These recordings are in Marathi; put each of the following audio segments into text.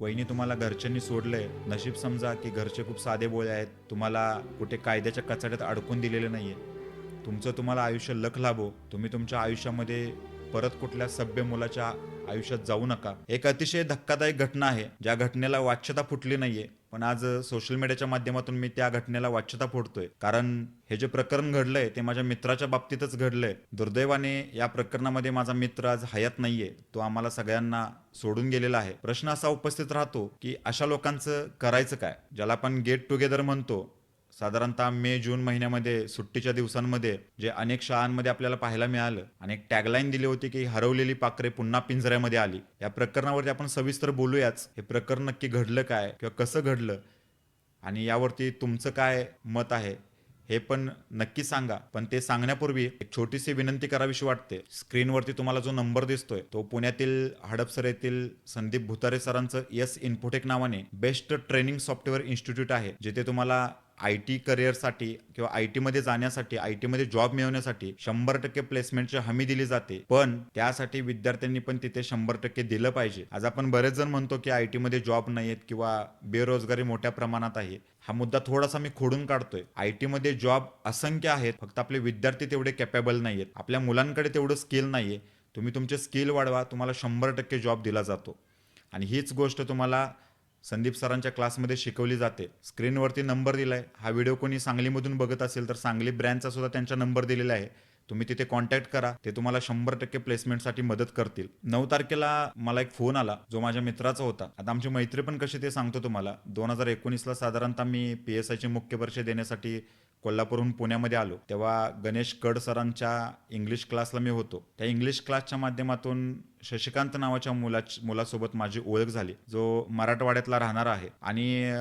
वहिनी तुम्हाला घरच्यांनी सोडलंय. नशीब समजा की घरचे खूप साधे बोळे आहेत. तुम्हाला कुठे कायद्याच्या कचाड्यात अडकून दिलेले नाहीये. तुमचं तुम्हाला आयुष्य लख लाभो. तुम्ही तुमच्या आयुष्यामध्ये परत कुठल्या सभ्य मुलाच्या आयुष्यात जाऊ नका. एक अतिशय धक्कादायक घटना आहे ज्या घटनेला वाच्यता फुटली नाहीये. पण आज सोशल मीडियाच्या माध्यमातून मी त्या घटनेला वाच्यता फोडतोय. कारण हे जे प्रकरण घडलंय ते माझ्या मित्राच्या बाबतीतच घडलंय. दुर्दैवाने या प्रकरणामध्ये माझा मित्र आज हयात नाहीये. तो आम्हाला सगळ्यांना सोडून गेलेला आहे. प्रश्न असा उपस्थित राहतो की अशा लोकांचं करायचं काय? ज्याला आपण गेट टुगेदर म्हणतो साधारणतः मे जून महिन्यामध्ये सुट्टीच्या दिवसांमध्ये जे अनेक शाळांमध्ये आपल्याला पाहायला मिळालं आणि एक टॅगलाईन दिली होती की हरवलेली पाखरे पुन्हा पिंजऱ्यामध्ये आली. या प्रकरणावरती आपण सविस्तर बोलूयाच. हे प्रकरण नक्की घडलं काय किंवा कसं घडलं आणि यावरती तुमचं काय मत आहे हे पण नक्की सांगा. पण ते सांगण्यापूर्वी एक छोटीशी विनंती करावीशी वाटते. स्क्रीनवरती तुम्हाला जो नंबर दिसतोय तो पुण्यातील हडपसर येथील संदीप भुतारे सरांचं यस इन्फोटेक नावाने बेस्ट ट्रेनिंग सॉफ्टवेअर इन्स्टिट्यूट आहे जिथे तुम्हाला आय टी करिअरसाठी किंवा आय टीमध्ये जाण्यासाठी आय टीमध्ये जॉब मिळवण्यासाठी शंभर टक्के प्लेसमेंटची हमी दिली जाते. पण त्यासाठी विद्यार्थ्यांनी पण तिथे शंभर टक्के दिलं पाहिजे. आज आपण बरेच जण म्हणतो की आय टीमध्ये जॉब नाहीयेत किंवा बेरोजगारी मोठ्या प्रमाणात आहे. हा मुद्दा थोडासा मी खोडून काढतोय. आय टीमध्ये जॉब असंख्य आहेत फक्त आपले विद्यार्थी तेवढे कॅपेबल नाहीयेत. आपल्या मुलांकडे तेवढं स्किल नाहीये. तुम्ही तुमचे स्किल वाढवा तुम्हाला शंभर टक्के जॉब दिला जातो. आणि हीच गोष्ट तुम्हाला संदीप सरांच्या क्लासमध्ये शिकवली जाते. स्क्रीनवरती नंबर दिलाय. हा व्हिडिओ कोणी सांगलीमधून बघत असेल तर सांगली ब्रँचचा सुद्धा त्यांचा नंबर दिलेला आहे. तुम्ही तिथे कॉन्टॅक्ट करा. ते तुम्हाला शंभर टक्के प्लेसमेंटसाठी मदत करतील. नऊ तारखेला मला एक फोन आला जो माझ्या मित्राचा होता. आता आमची मैत्री पण कशी ते सांगतो तुम्हाला. दोन हजार एकोणीसला साधारणतः मी पी एस आयची मुख्य परीक्षा देण्यासाठी कोल्हापूरहून पुण्यामध्ये आलो तेव्हा गणेश कड सरांच्या इंग्लिश क्लासला मी होतो. त्या इंग्लिश क्लासच्या माध्यमातून शशिकांत नावाच्या मुला मुलासोबत माझी ओळख झाली जो मराठवाड्यातला राहणारा आहे. आणि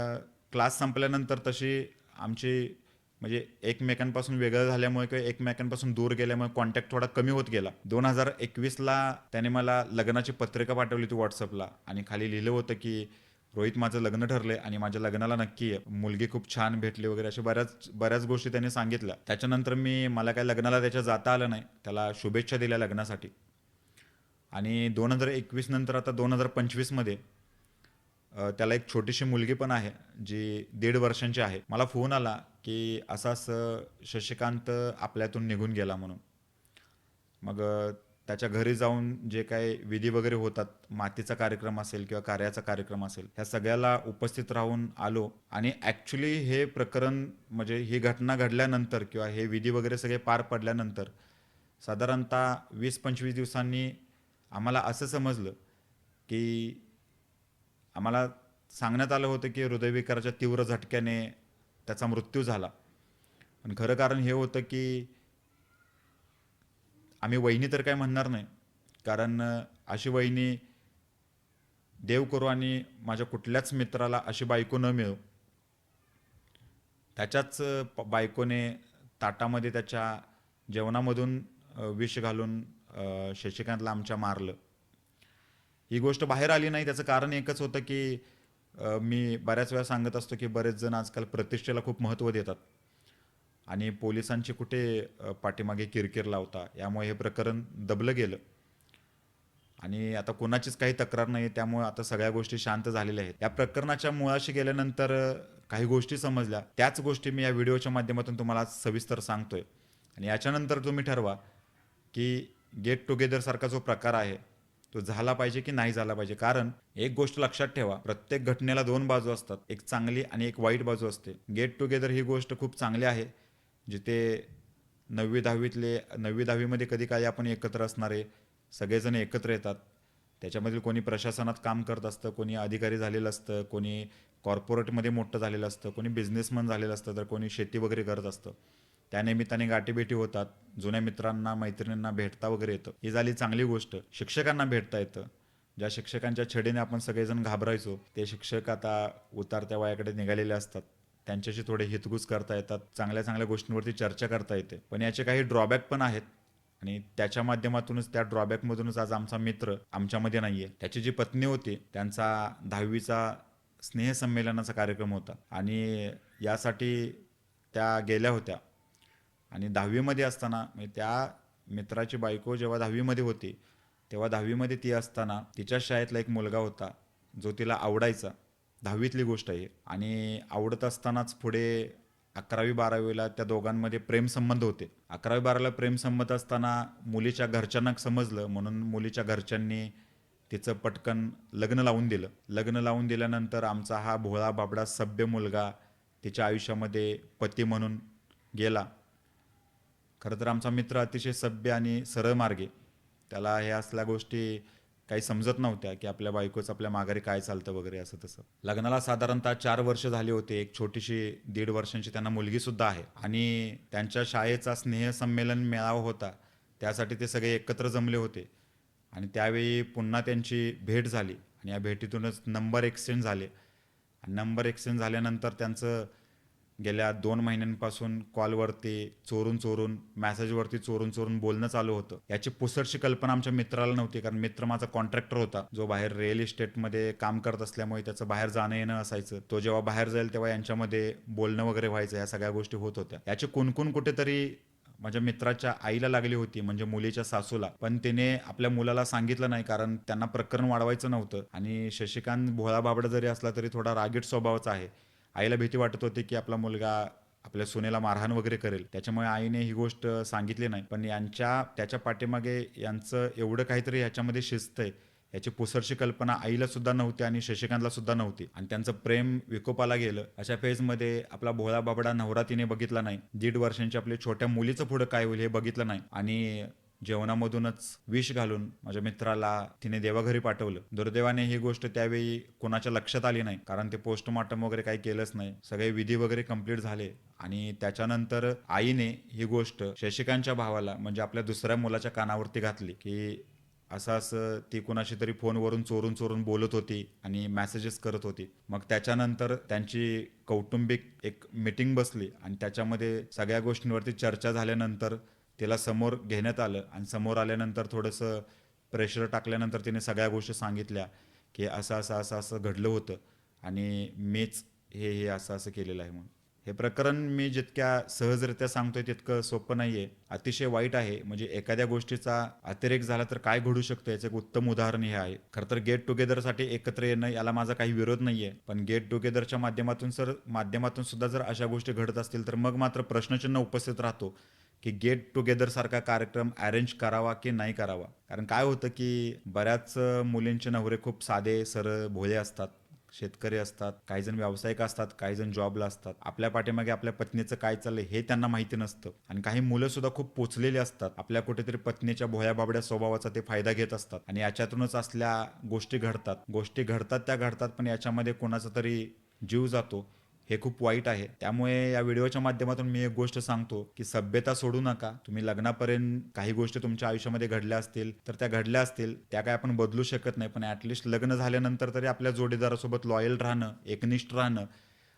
क्लास संपल्यानंतर तशी आमची म्हणजे एकमेकांपासून वेगळं झाल्यामुळे किंवा एकमेकांपासून दूर गेल्यामुळे कॉन्टॅक्ट थोडा कमी होत गेला. दोन हजार एकवीसला त्याने मला लग्नाची पत्रिका पाठवली होती व्हॉट्सअपला आणि खाली लिहिलं होतं की रोहित माझं लग्न ठरलंय आणि माझ्या लग्नाला नक्की आहे मुलगी खूप छान भेटली वगैरे अशा बऱ्याच बऱ्याच गोष्टी त्याने सांगितल्या. त्याच्यानंतर मी मला काय लग्नाला त्याच्या जाता आलं नाही. त्याला शुभेच्छा दिल्या लग्नासाठी. आणि दोन हजार एकवीस नंतर आता दोन हजार पंचवीसमध्ये त्याला एक छोटीशी मुलगी पण आहे जी दीड वर्षांची आहे. मला फोन आला की असाच असं शशिकांत आपल्यातून निघून गेला म्हणून. मग त्याच्या घरी जाऊन जे काही विधी वगैरे होतात मातीचा कार्यक्रम असेल किंवा कार्याचा कार्यक्रम असेल ह्या सगळ्याला उपस्थित राहून आलो. आणि ॲक्च्युली हे प्रकरण म्हणजे ही घटना घडल्यानंतर किंवा हे विधी वगैरे सगळे पार पडल्यानंतर साधारणतः वीस पंचवीस दिवसांनी आम्हाला असं समजलं की आम्हाला सांगण्यात आलं होतं की हृदयविकाराच्या तीव्र झटक्याने त्याचा मृत्यू झाला. पण खरं कारण हे होतं की आम्ही वहिनी तर काय म्हणणार नाही. कारण अशी वहिनी देव करू आणि माझ्या कुठल्याच मित्राला अशी बायको न मिळो. त्याच्याच बायकोने ताटामध्ये त्याच्या जेवणामधून विष घालून शशिकांतला आमच्या मारलं. ही गोष्ट बाहेर आली नाही. त्याचं कारण एकच होतं की मी बऱ्याच वेळा सांगत असतो की बरेच जण आजकाल प्रतिष्ठेला खूप महत्त्व देतात. आणि पोलिसांची कुठे पाठीमागे किरकिर लावता यामुळे हे प्रकरण दबलं गेलं. आणि आता कोणाचीच काही तक्रार नाही त्यामुळे आता सगळ्या गोष्टी शांत झालेल्या आहेत. या प्रकरणाच्या मुळाशी गेल्यानंतर काही गोष्टी समजल्या. त्याच गोष्टी मी या व्हिडिओच्या माध्यमातून तुम्हाला सविस्तर सांगतोय. आणि याच्यानंतर तुम्ही ठरवा की गेट टुगेदर सारखा जो प्रकार आहे तो झाला पाहिजे की नाही झाला पाहिजे? कारण एक गोष्ट लक्षात ठेवा प्रत्येक घटनेला दोन बाजू असतात. एक चांगली आणि एक वाईट बाजू असते. गेट टुगेदर ही गोष्ट खूप चांगली आहे. जिथे नववी दहावीतले नववी दहावीमध्ये कधी काही आपण एकत्र असणारे सगळेजण एकत्र येतात. त्याच्यामधील कोणी प्रशासनात काम करत असतं कोणी अधिकारी झालेलं असतं कोणी कॉर्पोरेटमध्ये मोठं झालेलं असतं कोणी बिझनेसमन झालेलं असतं तर कोणी शेती वगैरे करत असतं. त्यानिमित्ताने गाठीभेटी होतात जुन्या मित्रांना मैत्रिणींना भेटता वगैरे येतं. ही झाली चांगली गोष्ट. शिक्षकांना भेटता येतं. ज्या शिक्षकांच्या छडीने आपण सगळेजण घाबरायचो ते शिक्षक आता उतारत्या वयाकडे निघालेले असतात. त्यांच्याशी थोडे हितगुज करता येतात चांगल्या चांगल्या गोष्टींवरती चर्चा करता येते. पण याचे काही ड्रॉबॅक पण आहेत. आणि त्याच्या माध्यमातूनच त्या ड्रॉबॅकमधूनच आज आमचा मित्र आमच्यामध्ये नाहीये. त्याची जी पत्नी होती त्यांचा दहावीचा स्नेहसंमेलनाचा कार्यक्रम होता. आणि यासाठी त्या गेल्या होत्या. आणि दहावीमध्ये असताना म्हणजे त्या मित्राची बायको जेव्हा दहावीमध्ये होती तेव्हा दहावीमध्ये ती असताना तिच्या शाळेतला एक मुलगा होता जो तिला आवडायचा. दहावीतली गोष्ट आहे. आणि आवडत असतानाच पुढे अकरावी बारावीला त्या दोघांमध्ये प्रेमसंबंध होते. अकरावी बारावीला प्रेमसंबंध असताना मुलीच्या घरच्यांना समजलं. म्हणून मुलीच्या घरच्यांनी तिचं पटकन लग्न लावून दिलं. लग्न लावून दिल्यानंतर आमचा हा भोळा बाबडा सभ्य मुलगा तिच्या आयुष्यामध्ये पती म्हणून गेला. खरं तर आमचा मित्र अतिशय सभ्य आणि सरळ मार्गे. त्याला हे असल्या गोष्टी काही समजत नव्हत्या की आपल्या बायकोचं आपल्या माघारी काय चालतं वगैरे असं तसं. लग्नाला साधारणतः चार वर्ष झाली होते. एक छोटीशी दीड वर्षांची त्यांना मुलगी सुद्धा आहे. आणि त्यांच्या शाळेचा स्नेहसंमेलन मेळावा होता. त्यासाठी ते सगळे एकत्र जमले होते. आणि त्यावेळी पुन्हा त्यांची भेट झाली. आणि या भेटीतूनच नंबर एक्सचेंज झाले. आणि नंबर एक्सचेंज झाल्यानंतर त्यांचं गेल्या दोन महिन्यांपासून कॉलवरती चोरून चोरून मॅसेजवरती चोरून चोरून बोलणं चालू होतं. याची पुसटशी कल्पना आमच्या मित्राला नव्हती कारण मित्र माझा कॉन्ट्रॅक्टर होता. जो बाहेर रिअल इस्टेटमध्ये काम करत असल्यामुळे त्याचं बाहेर जाणं येणं असायचं. तो जेव्हा बाहेर जाईल तेव्हा यांच्यामध्ये बोलणं वगैरे व्हायचं या सगळ्या गोष्टी होत होत्या. याची कुणकुण कुठेतरी माझ्या मित्राच्या आईला लागली होती म्हणजे मुलीच्या सासूला. पण तिने आपल्या मुलाला सांगितलं नाही कारण त्यांना प्रकरण वाढवायचं नव्हतं. आणि शशिकांत भोळा बाबडा जरी असला तरी थोडा रागीट स्वभावाचा आहे. आईला भीती वाटत होती की आपला मुलगा आपल्या सुनेला मारहाण वगैरे करेल. त्याच्यामुळे आईने ही गोष्ट सांगितली नाही. पण यांच्या त्याच्या पाठीमागे यांचं एवढं काहीतरी ह्याच्यामध्ये शिस्त आहे याची पुसरशी कल्पना आईला सुद्धा नव्हती आणि शशिकांतला सुद्धा नव्हती. आणि त्यांचं प्रेम विकोपाला गेलं. अशा फेजमध्ये आपला भोळा बाबडा नवरा तिने बघितला नाही. दीड वर्षांची आपल्या छोट्या मुलीचं पुढं काय होईल हे बघितलं नाही. आणि जेवणामधूनच विष घालून माझ्या मित्राला तिने देवाघरी पाठवलं. दुर्दैवाने ही गोष्ट त्यावेळी कोणाच्या लक्षात आली नाही कारण ते पोस्टमॉर्टम वगैरे काही केलंच नाही. सगळे विधी वगैरे कंप्लीट झाले आणि त्याच्यानंतर आईने ही गोष्ट शशिकांतच्या भावाला म्हणजे आपल्या दुसऱ्या मुलाच्या कानावरती घातली की असं असं ती कुणाशी तरी फोनवरून चोरून चोरून बोलत होती आणि मेसेजेस करत होती. मग त्याच्यानंतर त्यांची कौटुंबिक एक मिटिंग बसली आणि त्याच्यामध्ये सगळ्या गोष्टींवरती चर्चा झाल्यानंतर तिला समोर घेण्यात आलं आणि समोर आल्यानंतर थोडंसं प्रेशर टाकल्यानंतर तिने सगळ्या गोष्टी सांगितल्या की असं असं असं असं घडलं होतं आणि मीच हे हे असं असं केलेलं आहे म्हणून. हे प्रकरण मी जितक्या सहजरित्या सांगतोय तितकं सोपं नाही आहे अतिशय वाईट आहे. म्हणजे एखाद्या गोष्टीचा अतिरेक झाला तर काय घडू शकतं? याचं एक उत्तम उदाहरण हे आहे. खरं तर गेट टुगेदरसाठी एकत्र येणं याला माझा काही विरोध नाही आहे पण गेट टुगेदरच्या माध्यमातून सर माध्यमातून सुद्धा जर अशा गोष्टी घडत असतील तर मग मात्र प्रश्नचिन्ह उपस्थित राहतो. की गेट टुगेदर सारखा कार्यक्रम अरेंज करावा की नाही करावा. कारण काय होतं की बऱ्याच मुलींचे नवरे खूप साधे सरळ भोळे असतात. शेतकरी असतात काही जण व्यावसायिक असतात काही जण जॉबला असतात. आपल्या पाठीमागे आपल्या पत्नीचं काय चाललंय हे त्यांना माहिती नसतं. आणि काही मुलं सुद्धा खूप पोचलेली असतात. आपल्या कुठेतरी पत्नीच्या भोळ्या बाबड्या स्वभावाचा ते फायदा घेत असतात. आणि याच्यातूनच असल्या गोष्टी घडतात. गोष्टी घडतात त्या घडतात पण याच्यामध्ये कोणाचा तरी जीव जातो. हे खूप वाईट आहे. त्यामुळे या व्हिडिओच्या माध्यमातून मी एक गोष्ट सांगतो की सभ्यता सोडू नका. तुम्ही लग्नापर्यंत काही गोष्टी तुमच्या आयुष्यामध्ये घडल्या असतील तर त्या घडल्या असतील त्या काय आपण बदलू शकत नाही. पण ॲटलिस्ट लग्न झाल्यानंतर तरी आपल्या जोडीदारासोबत लॉयल राहणं एकनिष्ठ राहणं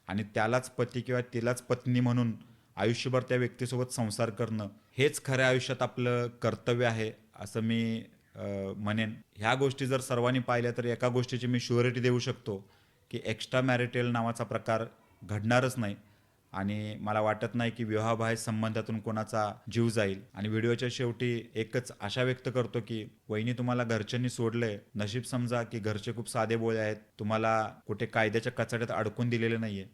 आणि त्यालाच पती किंवा तिलाच पत्नी म्हणून आयुष्यभर त्या व्यक्तीसोबत संसार करणं हेच खऱ्या आयुष्यात आपलं कर्तव्य आहे असं मी म्हणेन. ह्या गोष्टी जर सर्वांनी पाहिल्या तर एका गोष्टीची मी शुअरिटी देऊ शकतो की एक्स्ट्रा मॅरिटेल नावाचा प्रकार घडणारच नाही. आणि मला वाटत नाही की विवाहबाह्य संबंधातून कोणाचा जीव जाईल. आणि व्हिडिओच्या शेवटी एकच आशा व्यक्त करतो की वहिनी तुम्हाला घरच्यांनी सोडलंय. नशीब समजा की घरचे खूप साधे बोळे आहेत. तुम्हाला कुठे कायद्याच्या कचाट्यात अडकून दिलेले नाहीये.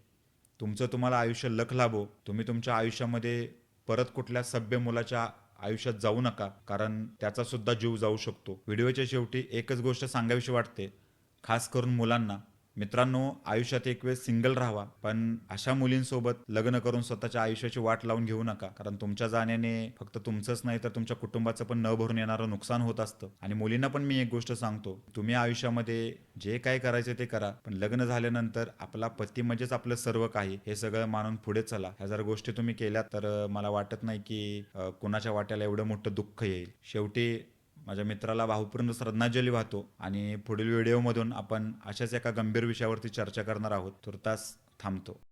तुमचं तुम्हाला आयुष्य लख लाभो. तुम्ही तुमच्या आयुष्यामध्ये परत कुठल्या सभ्य मुलाच्या आयुष्यात जाऊ नका. कारण त्याचा सुद्धा जीव जाऊ शकतो. व्हिडिओच्या शेवटी एकच गोष्ट सांगावीशी वाटते. खास करून मुलांना. मित्रांनो आयुष्यात एक वेळ सिंगल राहावा पण अशा मुलींसोबत लग्न करून स्वतःच्या आयुष्याची वाट लावून घेऊ नका. कारण तुमच्या जाण्याने फक्त तुमचंच नाही तर तुमच्या कुटुंबाचं पण न भरून येणारं नुकसान होत असतं. आणि मुलींना पण मी एक गोष्ट सांगतो तुम्ही आयुष्यामध्ये जे काय करायचं ते करा पण लग्न झाल्यानंतर आपला पती म्हणजेच आपलं सर्व काही हे सगळं मानून पुढे चला. ह्या जर गोष्टी तुम्ही केल्या तर मला वाटत नाही की कुणाच्या वाट्याला एवढं मोठं दुःख येईल. शेवटी माझ्या मित्राला भावपूर्ण श्रद्धांजली वाहतो आणि पुढील व्हिडिओमधून आपण अशाच एका गंभीर विषयावरती चर्चा करणार आहोत. तुर्तास थांबतो.